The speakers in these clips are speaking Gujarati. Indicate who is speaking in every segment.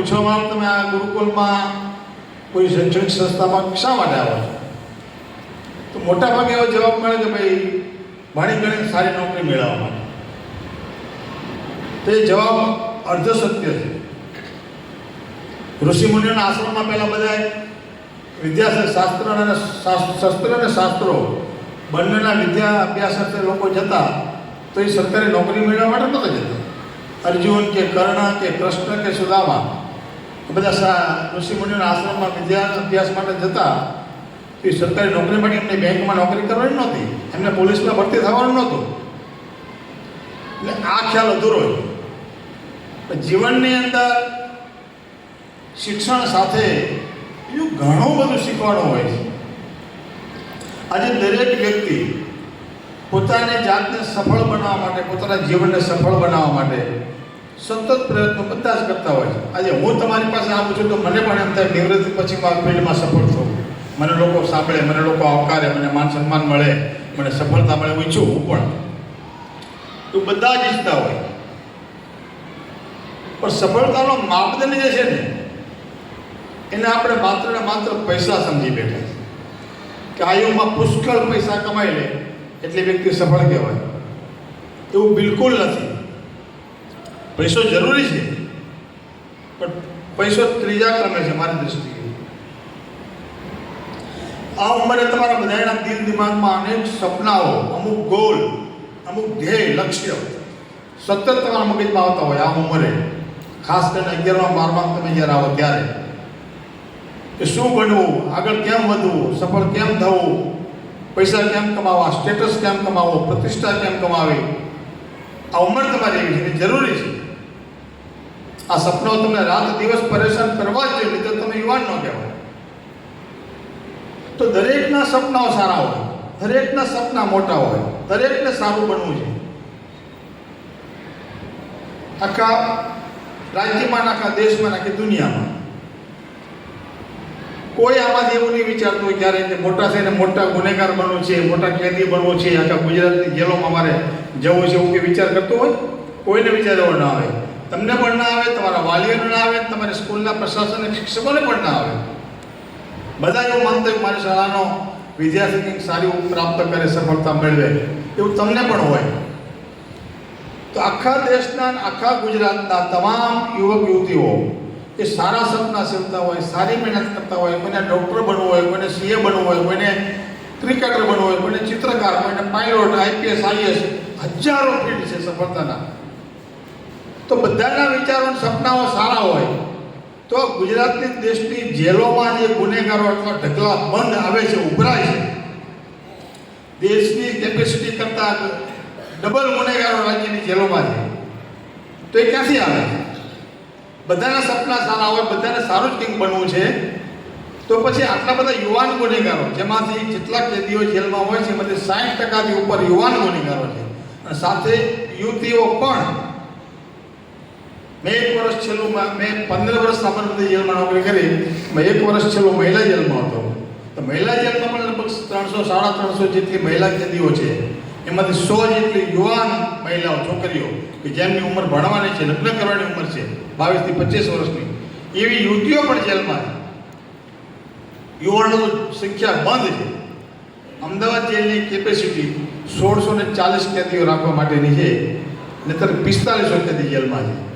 Speaker 1: પૂછવામાં આવે તમે આ ગુરુકુલમાં કોઈ શૈક્ષણિક સંસ્થામાં શા માટે આવો છો? તો મોટા ભાગે એવો જવાબ મળે કે ભાઈ, ભણી ગણીને સારી નોકરી મેળવવા માટે. તો એ જવાબ અર્ધ સત્ય છે. ઋષિ મુનિઓના આશ્રમમાં પહેલાં બધા વિદ્યા શાસ્ત્ર અને શાસ્ત્ર અને શાસ્ત્રો બંનેના વિદ્યા અભ્યાસ અર્થે લોકો જતા, તો એ સરકારી નોકરી મેળવવા માટે નહોતા જતા. અર્જુન કે કર્ણ કે કૃષ્ણ કે સુદામા બધા સા ઋષિ મુનિઓના આશ્રમમાં વિદ્યા અભ્યાસ માટે જતા એ સરકારી નોકરી માટે એમને બેંકમાં નોકરી કરવાની નહોતી. એમને પોલીસમાં ભરતી થવાનું નહોતું. એટલે આ ખ્યાલ અધૂરો જીવનની અંદર શિક્ષણ સાથે બીજું ઘણું બધું શીખવાનું હોય છે. આજે દરેક વ્યક્તિ પોતાની જાતને સફળ બનાવવા માટે, પોતાના જીવનને સફળ બનાવવા માટે સતત પ્રયત્નો બધા જ કરતા હોય છે. આજે હું તમારી પાસે આવું છું તો મને પણ એમ થાય નિવૃત્તિ પછી આ ફિલ્ડમાં સફળ થઉં. મને લોકો સાંભળે, મને લોકો આવકારે, મને માન સન્માન મળે, મને સફળતા મળે હું ઈચ્છું હું પણ. તો બધા જ ઈચ્છતા હોય. પણ સફળતાનો માપદંડ જે છે ને, એને આપણે માત્ર ને માત્ર પૈસા સમજી બેઠા છે કે આયુમાં પુષ્કળ પૈસા કમાઈ લે, એટલે વ્યક્તિ સફળ કહેવાય. એવું બિલકુલ નથી. પૈસો જરૂરી છે. પણ પૈસો ત્રીજા ક્રમે છે મારી દૃષ્ટિએ આ ઉંમરે તમારા બધાના દિલ દિમાગમાં અનેક સપનાઓ, અમુક ગોલ અમુક ધ્યેય, લક્ષ્ય સતત તમારા મગજમાં આવતા હોય આ ઉંમરે. ખાસ કરીને અગિયારમાં, બારમાં તમે જ્યારે આવો ત્યારે. કે શું બનવું, આગળ કેમ વધવું, સફળ કેમ થવું, પૈસા કેમ કમાવા સ્ટેટસ કેમ કમાવો, પ્રતિષ્ઠા કેમ કમાવી? આ ઉંમર તમારી એવી છે જરૂરી છે. આ સપનાઓ તમને રાત દિવસ પરેશાન કરવા જ જોઈએ, તો તમે યુવાન ન કહેવાય. તો દરેકના સપનાઓ સારા હોય, દરેકના સપના મોટા હોય, દરેકને સારું બનવું છે. આખા રાજ્યમાં આખા દેશમાં આખી દુનિયામાં કોઈ આમાંથી એવું નહીં વિચારતું હોય ક્યારે કે મોટા થઈને મોટા ગુનેગાર બનવું છે, મોટા કેદી બનવું છે, આખા ગુજરાતની જેલોમાં મારે જવું છે એવું કે વિચાર કરતો હોય? કોઈને વિચાર ના આવે. તમને પણ ના આવે, તમારા વાલીઓને ના આવે, તમારી સ્કૂલના પ્રશાસન શિક્ષકોને પણ ના આવે. બધા એવું માનતા હોય મારી શાળાનો વિદ્યાર્થી કંઈક સારી પ્રાપ્ત કરે, સફળતા મેળવે, એવું તમને પણ હોય. તો આખા દેશના આખા ગુજરાતના તમામ યુવક યુવતીઓ એ સારા સપના સેવતા હોય, સારી મહેનત કરતા હોય, કોઈને ડૉક્ટર બનવું હોય, કોઈને સીએ બનવું હોય, કોઈને ક્રિકેટર બનવું હોય, કોઈને ચિત્રકાર, કોઈને પાયલોટ, આઈપીએસ, આઈએસ, હજારો ફિલ્ડ છે સફળતાના. તો બધાના વિચારો સપનાઓ સારા હોય. તો ગુજરાતની દેશની જેલોમાં જે ગુનેગારો અથવા ઢગલા બંધ આવે છે, ઉભરાય છે, દેશની કેપેસિટી કરતાં ડબલ ગુનેગારો રાજ્યની જેલોમાં છે. તો એ ક્યાંથી આવે? બધાના સપના સારા હોય, બધાને સારું જ કંઈક બનવું છે. તો પછી આટલા બધા યુવાન ગુનેગારો, જેમાંથી જેટલા કેદીઓ જેલમાં હોય છે, એમાંથી સાઠ ટકાથી ઉપર યુવાન ગુનેગારો છે. અને સાથે યુવતીઓ પણ મેં એક વર્ષ છેલ્લું મેં પંદર વર્ષ સાબરમતી જેલમાં નોકરી કરી. મેં એક વર્ષ છેલ્લું મહિલા જેલમાં હતો. તો મહિલા જેલમાં પણ લગભગ ત્રણસો, સાડા ત્રણસો જેટલી મહિલા કેદીઓ છે. એમાંથી સો જેટલી યુવાન મહિલાઓ, છોકરીઓ કે જેમની ઉંમર ભણવાની છે, લગ્ન કરવાની ઉંમર છે બાવીસથી પચીસ વર્ષની. એવી યુવતીઓ પણ જેલમાં યુવાનો સંખ્યા બંધ છે. અમદાવાદ જેલની કેપેસિટી સોળસો ને ચાલીસ કેદીઓ રાખવા માટેની છે. નહીતર પિસ્તાલીસો કેદી જેલમાં છે.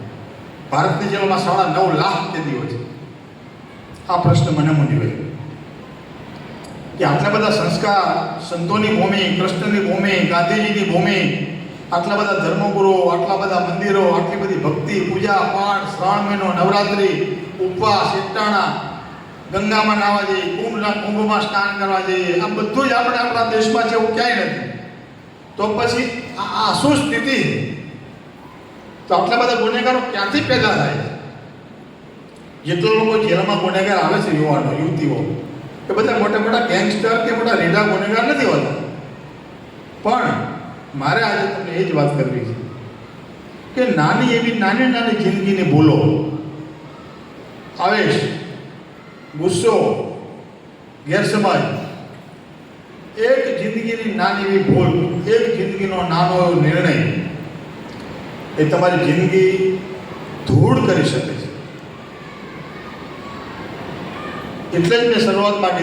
Speaker 1: ભારતની જેલમાં સાડા નવ લાખ કેદીઓ છે. આ પ્રશ્ન મને મૂંઝવે કે આટલા બધા સંસ્કાર, સંતોની ભૂમિ, કૃષ્ણની ભૂમિ, ગાંધીજીની ભૂમિ, આટલા બધા ધર્મગુરુઓ આટલા બધા મંદિરો, આટલી બધી ભક્તિ, પૂજા, પાઠ, શ્રાવણ મહિનો, નવરાત્રિ, ઉપવાસ એકટાણા ગંગામાં નાહવા જઈએ, કુંભના કુંભમાં સ્નાન કરવા જઈએ આ બધું જ આપણે આપણા દેશમાં છે એવું ક્યાંય નથી. તો પછી આ શું સ્થિતિ તો આટલા બધા ગુનેગારો ક્યાંથી પેદા થાય? જેટલા લોકો જેલમાં ગુનેગાર આવે છે, યુવાનો, યુવતીઓ, એ બધા મોટા મોટા ગેંગસ્ટર કે મોટા રેડા ગુનેગાર નથી હોતા. પણ મારે આજે તમને એ જ વાત કરવી છે કે નાની એવી નાની નાની જિંદગીની ભૂલો, આવેશ, ગુસ્સો ગેરસમજ એક જિંદગીની નાની એવી ભૂલ, એક જિંદગીનો નાનો એવો નિર્ણય એ તમારી જિંદગી ધૂળ કરી શકે છે. એટલે જ મેં શરૂઆતમાં કીધું